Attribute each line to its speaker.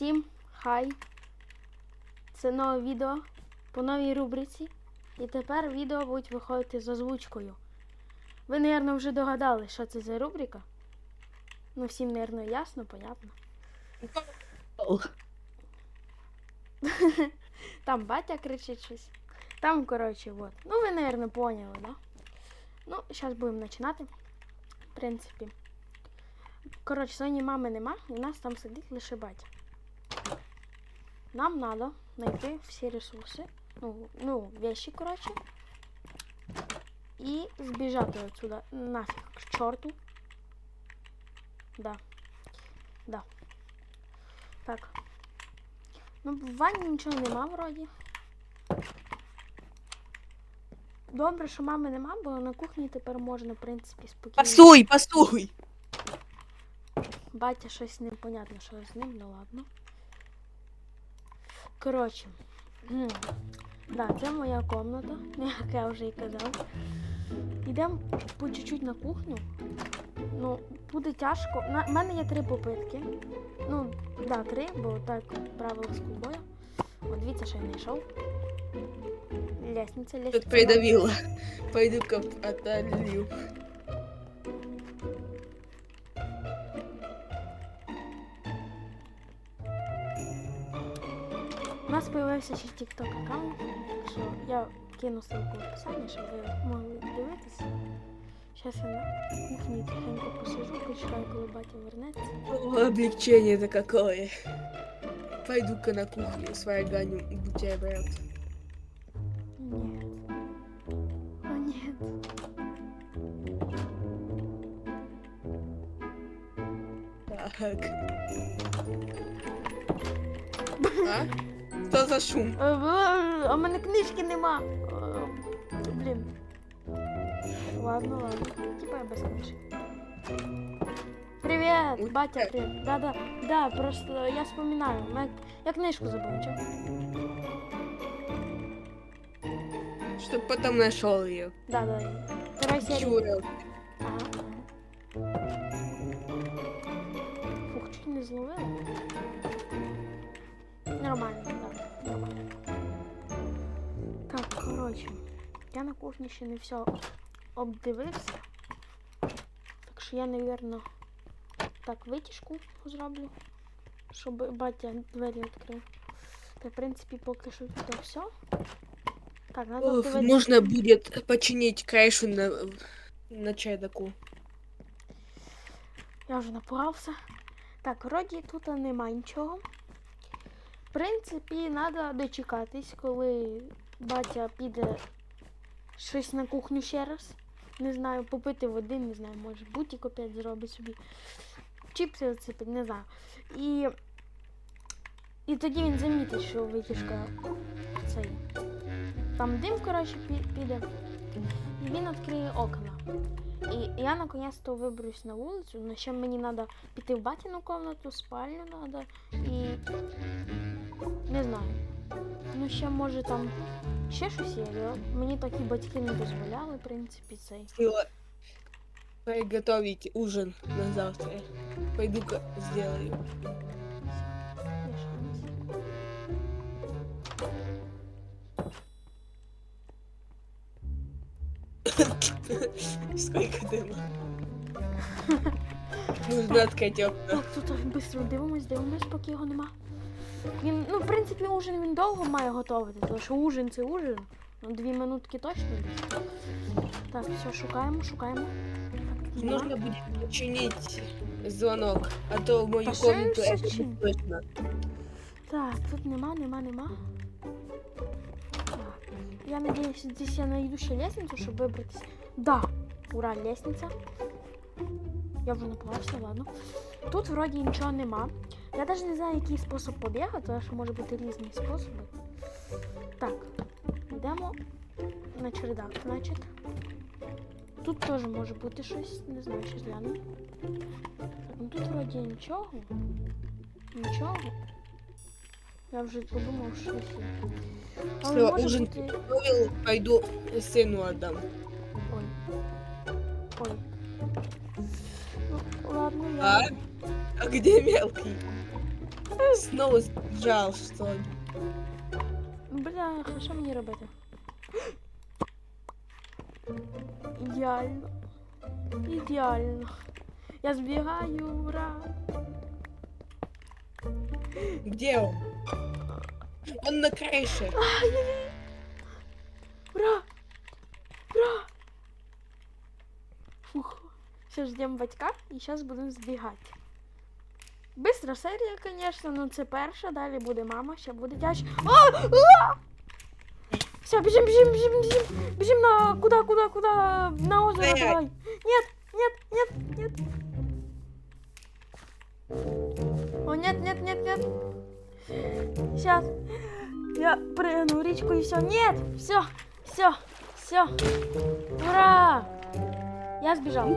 Speaker 1: Всім хай! Це нове відео по новій рубриці. І тепер відео будуть виходити з озвучкою. Ви, мабуть, вже догадали, що це за рубрика. Ну, всім, мабуть, ясно, понятно. Там батя кричить щось. Там, коротше, вот. Ну, ви, мабуть, поняли, да? Ну, зараз будемо починати. В принципі. Коротше, сьогодні мами нема, в нас там сидить лише батя. Нам треба знайти всі ресурси. Ну, ну, вещи, коротше. І збіжати отсюда нафіг к чорту. Да. Да. Так. Ну, в ванні нічого нема вроді. Добре, що мами нема, бо на кухні тепер можна, в принципі, спокійно.
Speaker 2: Пасуй, пасуй.
Speaker 1: Батя щось непонятно, що з ним, ну ладно. Коротше. Да, це моя комната, як я вже і казав. Йдемо по чуть-чуть на кухню. Ну, буде тяжко. На мене є три попитки. Ну, да, три, бо так правило скулбоя. О, дивіться, що я знайшов. Лестниця, лестниця.
Speaker 2: Тут придавила. Пойду-ка отолью.
Speaker 1: Нас появився ще TikTok аккаунт, так що я кину ссылку в описанні, щоб ви могли дивитися. Зараз я на кухні тихенько посижу, почекаю, коли батя вернеться.
Speaker 2: О, облегчение-то какое. Пойду-ка на кухню сварганю бутерброд.
Speaker 1: Нет. О, нет.
Speaker 2: Так. А? Что за шум?
Speaker 1: Е, е, А в мене книжки нема. Е, Блін. Ладно, ладно. Типа я без книжки. Привет,
Speaker 2: Ой,
Speaker 1: батя, привет. Да, да, да, просто я вспоминаю. Я, я книжку забув, чо?
Speaker 2: Чтоб потом нашел ее.
Speaker 1: Да, да. Вторая серия.
Speaker 2: Чурил.
Speaker 1: Ага. Фух, чуть не зловила. Нормально, коротше, я на кухні ще не все обдивився. Так що я, напевно, так витяжку зроблю, щоб батя двері відкрив. Та, в принципі, поки що тут все. Так, надо
Speaker 2: Ох,
Speaker 1: обдивитися.
Speaker 2: нужно будет починить крышу на, на чердаку.
Speaker 1: Я вже напугався. Так, вроді тут нема нічого. В принципі, треба дочекатись, коли батя піде щось на кухню ще раз. Не знаю, попити води, не знаю, може бутік опять зробить собі. Чіпси оцепить, не знаю. І, і тоді він замітить, що витяжка цей. Там дим, коротше, пі- піде. І він відкриє окна. І я наконец-то виберусь на вулицю, але ще мені треба піти в батіну комнату, спальню треба і. Не знаю. Ну ще може там ще щось є. але Мені такі батьки не дозволяли, в принципі, цей.
Speaker 2: Было приготовить ужин на завтра. Пойду-ка сделаю.
Speaker 1: Є шанс.
Speaker 2: Сколько дыма. Нужно открыть окна.
Speaker 1: Так, тут швидко дивимось, дивимось, поки його нема. Він, ну, в принципі, ужин він довго має готувати, тому що ужин це ужин. Ну, дві минутки точно. Так, все, шукаємо, шукаємо. Так, нема.
Speaker 2: Нужно будет починить звонок, а то в мою комнату это не слышно.
Speaker 1: Так, тут нема, нема, нема. Так. Я надеюсь, здесь я найду ще лестницу, щоб вибратися. Да! Ура, лестниця. Я вже напугався, ладно. Тут вроді нічого нема. Я навіть не знаю, який спосіб побігати, тому що може бути різні способи. Так, йдемо на чердак, значить. Тут теж може бути щось, не знаю, щось гляну. Так, ну тут вроді нічого. Нічого. Я вже подумав, що. Але
Speaker 2: Все,
Speaker 1: може
Speaker 2: ужин
Speaker 1: бути.
Speaker 2: пойду сыну отдам.
Speaker 1: Ой. Ой. Ну, ладно, я.
Speaker 2: А? А где мелкий? Снова сжал, что ли.
Speaker 1: Бля, що мені робити? Ідеально. Ідеально. Я збігаю, ура!
Speaker 2: Где он? Он на крыше.
Speaker 1: Ай-яй-яй. Все ждем батька і зараз будемо збігати. Бистра серія, звісно, ну це перша, далі буде мама, ще буде тяж. А! А! Все, біжим, біжим, біжим, біжим. Біжим на куда, куда, куда? На озеро давай. Нет, нет, нет, нет. О, нет, нет, нет, нет. Сейчас. Я прыгну в речку и все. Нет, все, все, все. Ура! Я сбежал.